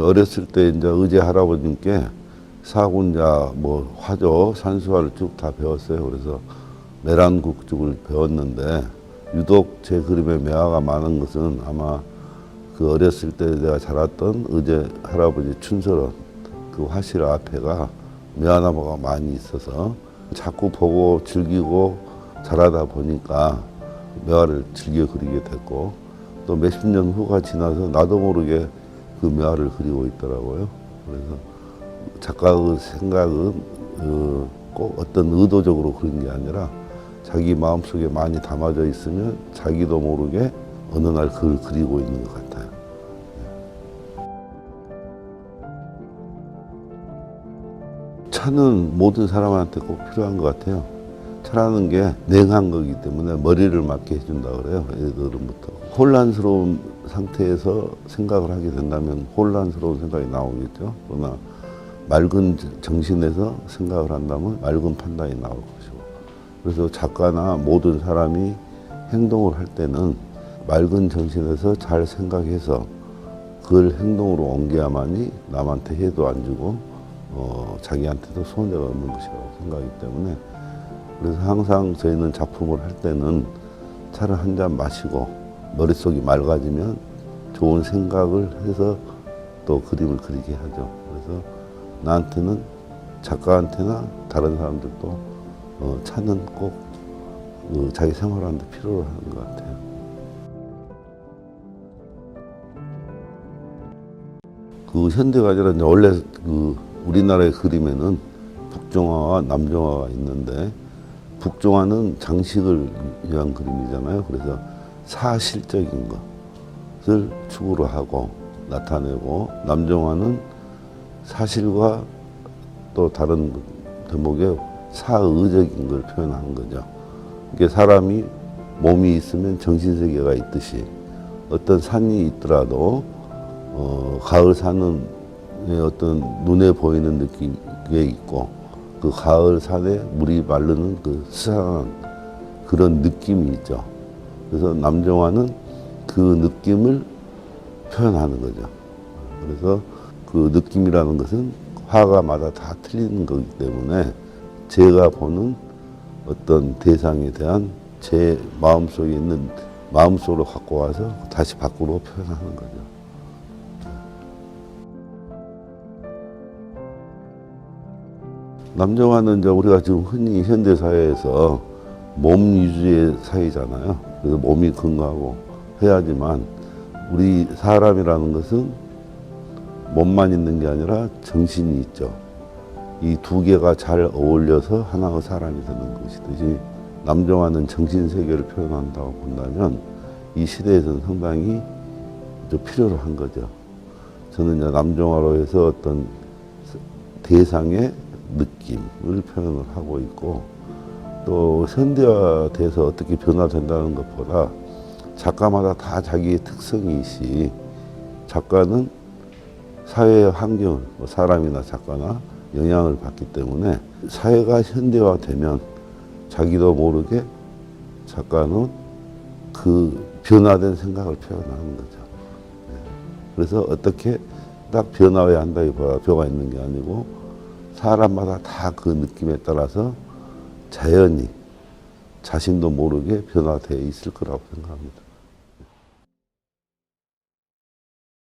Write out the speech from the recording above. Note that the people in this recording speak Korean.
어렸을 때 이제 의제 할아버님께 사군자, 뭐 화조, 산수화를 쭉 다 배웠어요. 그래서 메란국죽을 배웠는데 유독 제 그림에 매화가 많은 것은 아마 그 어렸을 때 내가 자랐던 의제 할아버지 춘설원 그 화실 앞에가 매화나무가 많이 있어서 자꾸 보고 즐기고 자라다 보니까 매화를 즐겨 그리게 됐고 또 몇십 년 후가 지나서 나도 모르게 그 매화를 그리고 있더라고요. 그래서 작가의 생각은 어, 꼭 어떤 의도적으로 그런 게 아니라 자기 마음속에 많이 담아져 있으면 자기도 모르게 어느 날 그걸 그리고 있는 것 같아요. 차는 모든 사람한테 꼭 필요한 것 같아요. 차라는 게 냉한 거기 때문에 머리를 맞게 해준다 그래요. 애들부터 혼란스러운 상태에서 생각을 하게 된다면 혼란스러운 생각이 나오겠죠. 그러나 맑은 정신에서 생각을 한다면 맑은 판단이 나올 것이고. 그래서 작가나 모든 사람이 행동을 할 때는 맑은 정신에서 잘 생각해서 그걸 행동으로 옮겨야만이 남한테 해도 안 주고 어, 자기한테도 손해가 없는 것이라고 생각하기 때문에 그래서 항상 저희는 작품을 할 때는 차를 한 잔 마시고 머릿속이 맑아지면 좋은 생각을 해서 또 그림을 그리게 하죠. 그래서 나한테는 작가한테나 다른 사람들도 어, 차는 꼭 어, 자기 생활하는데 필요로 하는 것 같아요. 그 현대가 아니라 원래 그 우리나라의 그림에는 북정화와 남정화가 있는데 북정화는 장식을 위한 그림이잖아요. 그래서 사실적인 것을 축으로 하고 나타내고 남정화는 사실과 또 다른 대목에 사의적인 걸 표현하는 거죠. 이게 사람이 몸이 있으면 정신세계가 있듯이 어떤 산이 있더라도 어, 가을 산은 어떤 눈에 보이는 느낌이 있고 그 가을 산에 물이 마르는 그 수상한 그런 느낌이 있죠. 그래서 남정화는 그 느낌을 표현하는 거죠. 그래서 그 느낌이라는 것은 화가마다 다 틀리는 거기 때문에 제가 보는 어떤 대상에 대한 제 마음속에 있는 마음속으로 갖고 와서 다시 밖으로 표현하는 거죠. 남정화는 이제 우리가 지금 흔히 현대 사회에서 몸 위주의 사회잖아요. 그래서 몸이 건강하고 해야지만 우리 사람이라는 것은 몸만 있는 게 아니라 정신이 있죠. 이 두 개가 잘 어울려서 하나의 사람이 되는 것이듯이 남정화는 정신 세계를 표현한다고 본다면 이 시대에서는 상당히 좀 필요로 한 거죠. 저는 남정화로 해서 어떤 대상의 느낌을 표현을 하고 있고 또 현대화돼서 어떻게 변화된다는 것보다 작가마다 다 자기의 특성이 있이 작가는 사회의 환경을 뭐 사람이나 작가나 영향을 받기 때문에 사회가 현대화되면 자기도 모르게 작가는 그 변화된 생각을 표현하는 거죠. 네. 그래서 어떻게 딱 변화해야 한다기보다 벼가 있는 게 아니고 사람마다 다 그 느낌에 따라서 자연히 자신도 모르게 변화되어 있을 거라고 생각합니다.